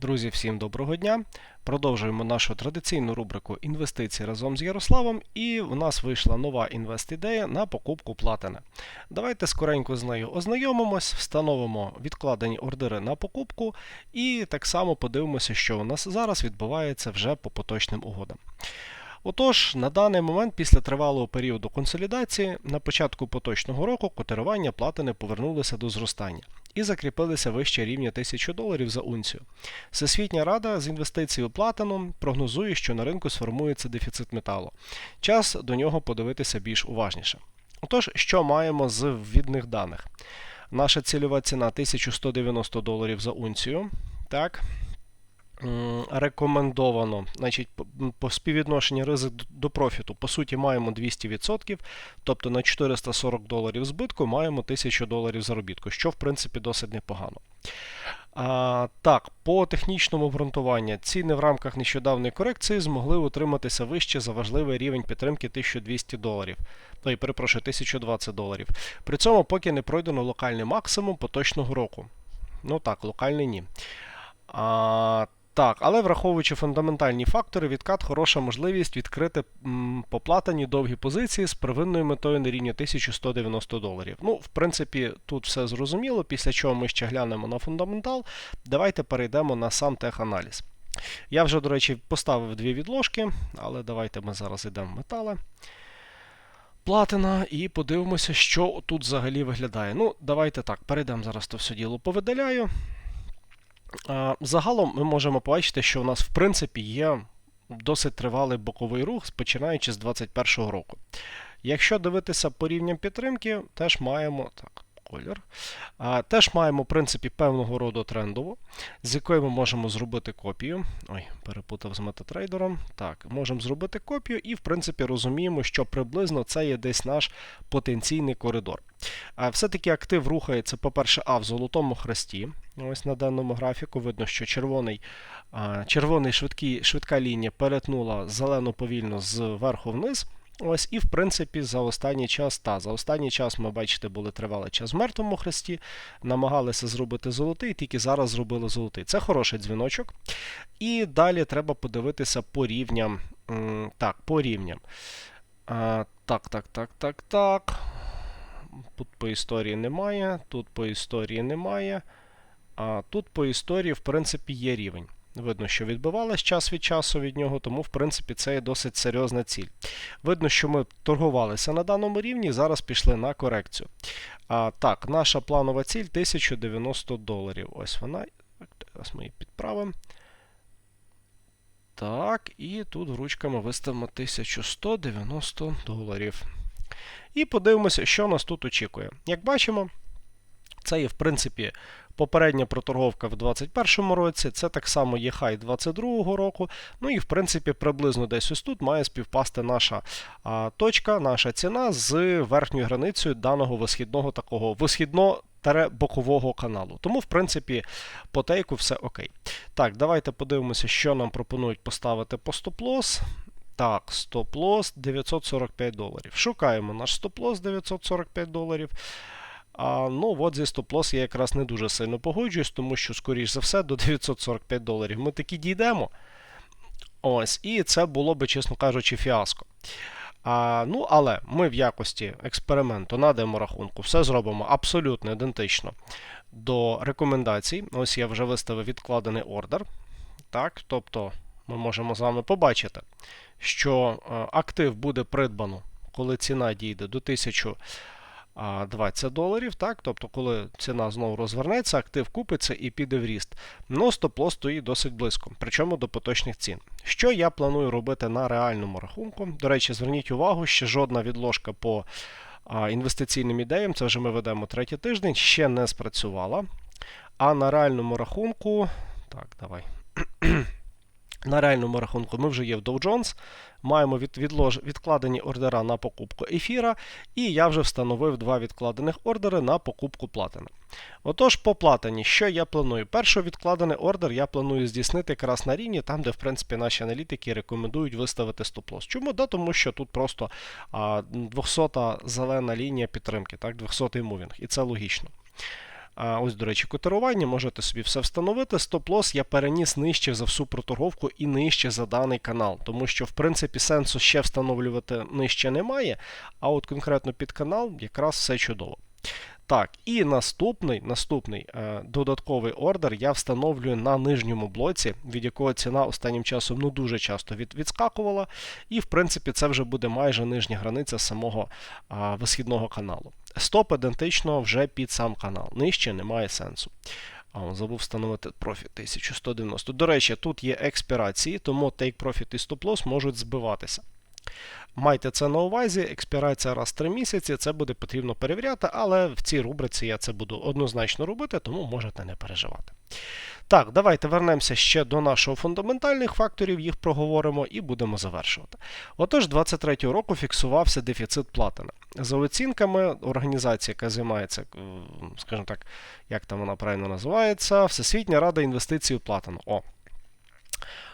Друзі, всім доброго дня! Продовжуємо нашу традиційну рубрику інвестиції разом з Ярославом, і в нас вийшла нова інвест-ідея на покупку платини. Давайте скоренько з нею ознайомимось, встановимо відкладені ордери на покупку, і так само подивимося, що у нас зараз відбувається вже по поточним угодам. Отож, на даний момент, після тривалого періоду консолідації, на початку поточного року котирування платини повернулися до зростання і закріпилися вище рівня 1000 доларів за унцію. Всесвітня рада з інвестицій у платину прогнозує, що на ринку сформується дефіцит металу. Час до нього подивитися більш уважніше. Отож, що маємо з ввідних даних? Наша цільова ціна 1190 доларів за унцію. Так, рекомендовано, значить, по співвідношенню ризик до профіту, по суті, маємо 200%, тобто на 440 доларів збитку маємо 1000 доларів заробітку, що в принципі досить непогано. А, Так, по технічному обґрунтуванню ціни в рамках нещодавної корекції змогли утриматися вище за важливий рівень підтримки 1200 доларів. Ой, перепрошую, 1020 доларів. При цьому поки не пройдено локальний максимум поточного року. Ну так, локальний ні. А, так, але враховуючи фундаментальні фактори, відкат хороша можливість відкрити м, поплатані довгі позиції з первинною метою на рівні 1190 доларів. Ну, в принципі, тут все зрозуміло, після чого ми ще глянемо на фундаментал. Давайте перейдемо на сам теханаліз. Я вже, до речі, поставив дві відложки, але давайте ми зараз йдемо в метали. Платина і подивимося, що тут взагалі виглядає. Ну, давайте так, перейдемо зараз то все діло повидаляю. Загалом ми можемо побачити, що у нас, в принципі, є досить тривалий боковий рух, починаючи з 2021 року. Якщо дивитися по рівням підтримки, теж маємо. так, колір. Теж маємо, в принципі, певного роду трендову, з якої ми можемо зробити копію. Ой, перепутав з метатрейдером. Так, можемо зробити копію і, в принципі, розуміємо, що приблизно це є десь наш потенційний коридор. Все-таки актив рухається, по-перше, а в золотому хресті. Ось на даному графіку видно, що червоний червоний швидкий, швидка лінія перетнула зелену повільно зверху вниз. Ось, і, в принципі, за останній час, та, за останній час ми, бачите, були тривалий час в мертвому хресті, намагалися зробити золотий, тільки зараз зробили золотий. Це хороший дзвіночок. І далі треба подивитися по рівням. Так, по рівням. Так, так, так, так, так. Тут по історії немає, тут по історії немає. А тут по історії, в принципі, є рівень. Видно, що відбивалось час від часу від нього, тому, в принципі, це є досить серйозна ціль. Видно, що ми торгувалися на даному рівні, зараз пішли на корекцію. А, Так, наша планова ціль 1090 доларів. Ось вона. Зараз ми її підправимо. Так, і тут ручками виставимо 1190 доларів. І подивимося, що нас тут очікує. Як бачимо, це є, в принципі, Попередня проторговка в 2021 році, це так само є хай 2022 року. Ну і в принципі приблизно десь ось тут має співпасти наша а, точка, наша ціна з верхньою границею даного висхідного такого висхідно бокового каналу. Тому, в принципі, по тейку все окей. Так, давайте подивимося, що нам пропонують поставити по стоп-лосс. Так, стоп-лосс 945 доларів. Шукаємо наш стоп-лосс 945 доларів. А, Ну, от зі стоп-лос я якраз не дуже сильно погоджуюсь, тому що, скоріш за все, до 945 доларів ми таки дійдемо. Ось, І це було би, чесно кажучи, фіаско. А, Ну, Але ми в якості експерименту на деморахунку все зробимо абсолютно ідентично до рекомендацій. Ось я вже виставив відкладений ордер. Так, Тобто ми можемо з вами побачити, що е, актив буде придбано, коли ціна дійде до 1000. 20 доларів. так, Тобто, коли ціна знову розвернеться, актив купиться і піде в ріст. Ну, стоп-лос стоїть досить близько, причому до поточних цін. Що я планую робити на реальному рахунку? До речі, зверніть увагу, що жодна відложка по інвестиційним ідеям, це вже ми ведемо третій тиждень, ще не спрацювала. А на реальному рахунку. Так, давай. На реальному рахунку ми вже є в Dow Jones, маємо від, відлож, відкладені ордера на покупку ефіра, і я вже встановив два відкладених ордери на покупку платини. Отож, по платині, що я планую? Перший відкладений ордер я планую здійснити якраз на рівні, там, де в принципі наші аналітики рекомендують виставити стоп-лосс. Чому? Да, Тому що тут просто а, 200 зелена лінія підтримки, так, 200 мувінг, і це логічно. Ось, до речі, котирування, можете собі все встановити. Стоп-лос я переніс нижче за всю проторговку і нижче за даний канал, тому що, в принципі, сенсу ще встановлювати нижче немає, а от конкретно під канал якраз все чудово. Так, і наступний наступний е, додатковий ордер я встановлюю на нижньому блоці, від якого ціна останнім часом ну дуже часто від, відскакувала. І, в принципі, це вже буде майже нижня границя самого е, висхідного каналу. Стоп ідентично вже під сам канал. Нижче немає сенсу. А, забув встановити профіт 1190. До речі, тут є експірації, тому take profit і стоп-лосс можуть збиватися. Майте це на увазі, експірація раз в 3 місяці, це буде потрібно перевіряти, але в цій рубриці я це буду однозначно робити, тому можете не переживати. Так, давайте вернемося ще до нашого фундаментальних факторів, їх проговоримо і будемо завершувати. Отож, 23 року фіксувався дефіцит платина. За оцінками організації, яка займається, скажімо так, як там вона правильно називається, Всесвітня рада інвестицій у платину. О,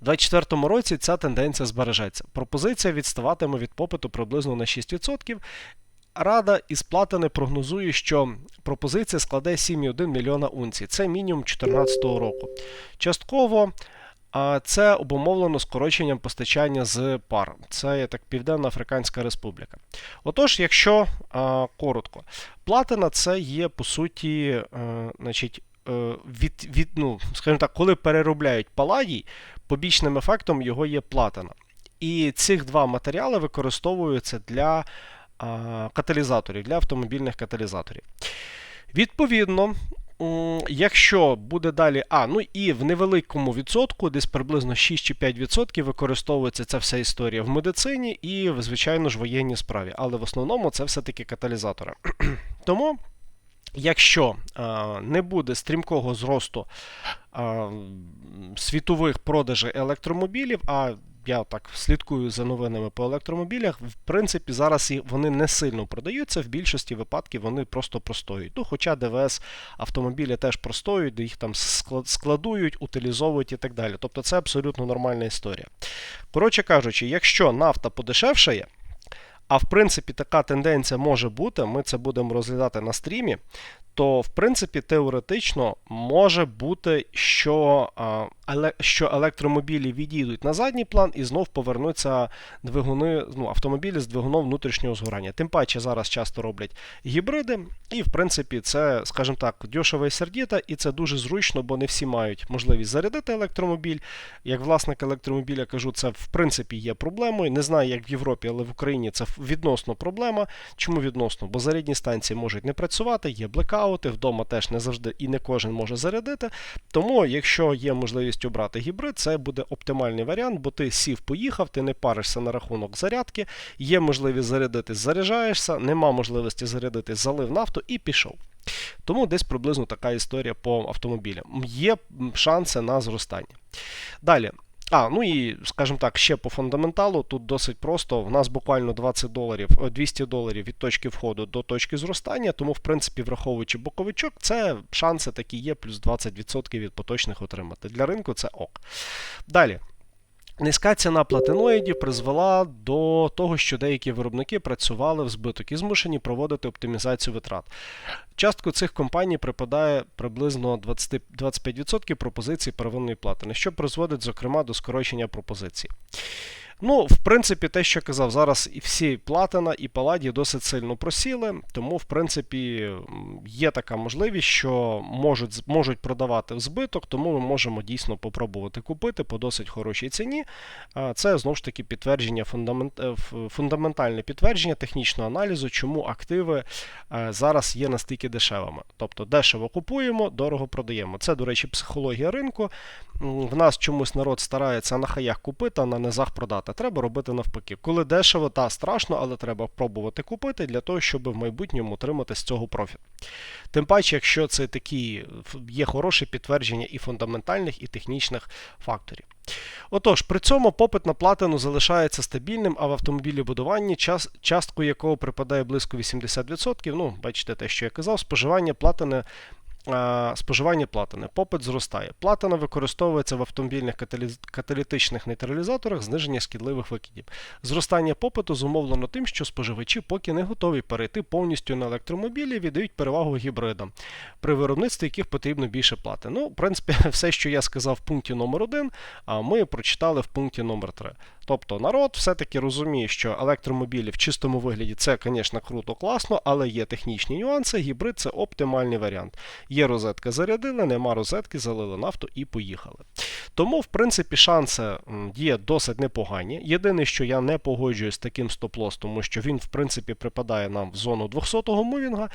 у 2024 році ця тенденція збережеться. Пропозиція відставатиме від попиту приблизно на 6%. Рада із платини прогнозує, що пропозиція складе 7,1 мільйона унцій. Це мінімум 2014 року. Частково це обумовлено скороченням постачання з пар. Це є так Південна Африканська Республіка. Отож, якщо коротко, платина це є по суті, значить. Від, від, ну, скажімо так, коли переробляють паладій, побічним ефектом його є платина. І ці два матеріали використовуються для каталізаторів, для автомобільних каталізаторів. Відповідно, якщо буде далі, а, ну і в невеликому відсотку, десь приблизно 6 чи 5% використовується ця вся історія в медицині і, звичайно ж, воєнній справі. Але в основному це все-таки каталізатори. Тому. Якщо не буде стрімкого зросту світових продажей електромобілів, а я так слідкую за новинами по електромобілях, в принципі, зараз вони не сильно продаються, в більшості випадків вони просто простоюють. Ну, Хоча ДВС автомобілі теж простоюють, де їх там складують, утилізовують і так далі. Тобто це абсолютно нормальна історія. Коротше кажучи, якщо нафта подешевшає, а в принципі, така тенденція може бути, ми це будемо розглядати на стрімі. То, в принципі, теоретично може бути, що що електромобілі відійдуть на задній план і знов повернуться двигуни, ну, автомобілі з двигуном внутрішнього згорання. Тим паче зараз часто роблять гібриди, і, в принципі, це, скажімо так, дешево і сердіта, і це дуже зручно, бо не всі мають можливість зарядити електромобіль. Як власник електромобіля кажу, це в принципі є проблемою. Не знаю, як в Європі, але в Україні це відносно проблема. Чому відносно? Бо зарядні станції можуть не працювати, є блекаути, вдома теж не завжди і не кожен може зарядити. Тому, якщо є можливість можливістю брати гібрид, це буде оптимальний варіант, бо ти сів, поїхав, ти не паришся на рахунок зарядки, є можливість зарядити, заряджаєшся, нема можливості зарядити, залив нафту і пішов. Тому десь приблизно така історія по автомобілям. Є шанси на зростання. Далі. А, ну і, скажімо так, ще по фундаменталу, тут досить просто. В нас буквально 20 доларів, 200 доларів від точки входу до точки зростання, тому, в принципі, враховуючи боковичок, це шанси такі є, плюс 20% від поточних отримати. Для ринку це ок. Далі. Низька ціна платиноїдів призвела до того, що деякі виробники працювали в збиток і змушені проводити оптимізацію витрат. Частку цих компаній припадає приблизно 20, 25% пропозицій первинної платини, що призводить, зокрема, до скорочення пропозицій. Ну, в принципі, те, що казав, зараз і всі платина і паладі досить сильно просіли, тому, в принципі, є така можливість, що можуть можуть продавати в збиток, тому ми можемо дійсно попробувати купити по досить хорошій ціні. Це знову ж таки підтвердження, фундамент, е, фундаментальне підтвердження технічного аналізу, чому активи е, зараз є настільки дешевими. Тобто дешево купуємо, дорого продаємо. Це, до речі, психологія ринку. В нас чомусь народ старається на хаях купити, а на низах продати. Треба робити навпаки. Коли дешево, та страшно, але треба пробувати купити для того, щоб в майбутньому отримати з цього профіт. Тим паче, якщо це такі є хороше підтвердження і фундаментальних, і технічних факторів. Отож, при цьому попит на платину залишається стабільним, а в автомобілі час, частку якого припадає близько 80%. Ну, бачите те, що я казав, споживання платини споживання платини. Попит зростає. Платина використовується в автомобільних каталітичних нейтралізаторах зниження шкідливих викидів. Зростання попиту зумовлено тим, що споживачі поки не готові перейти повністю на електромобілі, віддають перевагу гібридам, при виробництві яких потрібно більше плати. Ну, в принципі, все, що я сказав в пункті номер 1 а ми прочитали в пункті номер 3 Тобто народ все-таки розуміє, що електромобілі в чистому вигляді це, звісно, круто, класно, але є технічні нюанси. Гібрид це оптимальний варіант. Є розетка зарядили, нема розетки, залили нафту і поїхали. Тому, в принципі, шанси є досить непогані. Єдине, що я не погоджуюсь з таким стоп-лос, тому що він, в принципі, припадає нам в зону 200-го мувінга.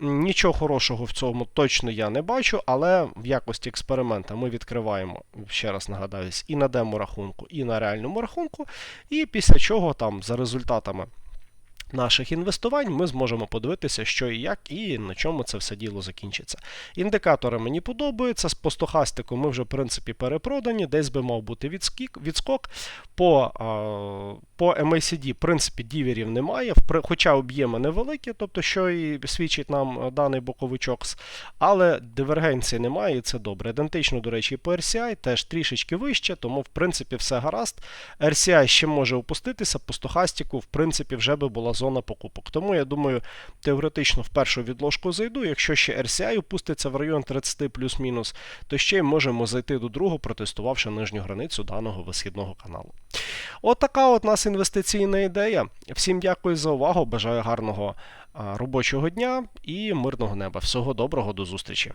Нічого хорошого в цьому точно я не бачу, але в якості експеримента ми відкриваємо, ще раз нагадаюсь, і на демо-рахунку, і на реальному рахунку. І після чого там за результатами наших інвестувань ми зможемо подивитися, що і як, і на чому це все діло закінчиться. Індикатори мені подобаються. По стохастику ми вже, в принципі, перепродані, десь би мав бути відскік, відскок. По, по MACD, в принципі, діверів немає, хоча об'єми невеликі, тобто, що і свідчить нам е, даний боковичок, але дивергенції немає, і це добре. Ідентично, до речі, і по RCI теж трішечки вище, тому, в принципі, все гаразд. RCI ще може опуститися, по стохастику, в принципі, вже би була зона покупок. Тому я думаю, теоретично в першу відложку зайду. Якщо ще RCI опуститься в район 30 плюс-мінус, то ще й можемо зайти до другого, протестувавши нижню границю даного висхідного каналу. От така от нас інвестиційна ідея. Всім дякую за увагу. Бажаю гарного робочого дня і мирного неба. Всього доброго, до зустрічі.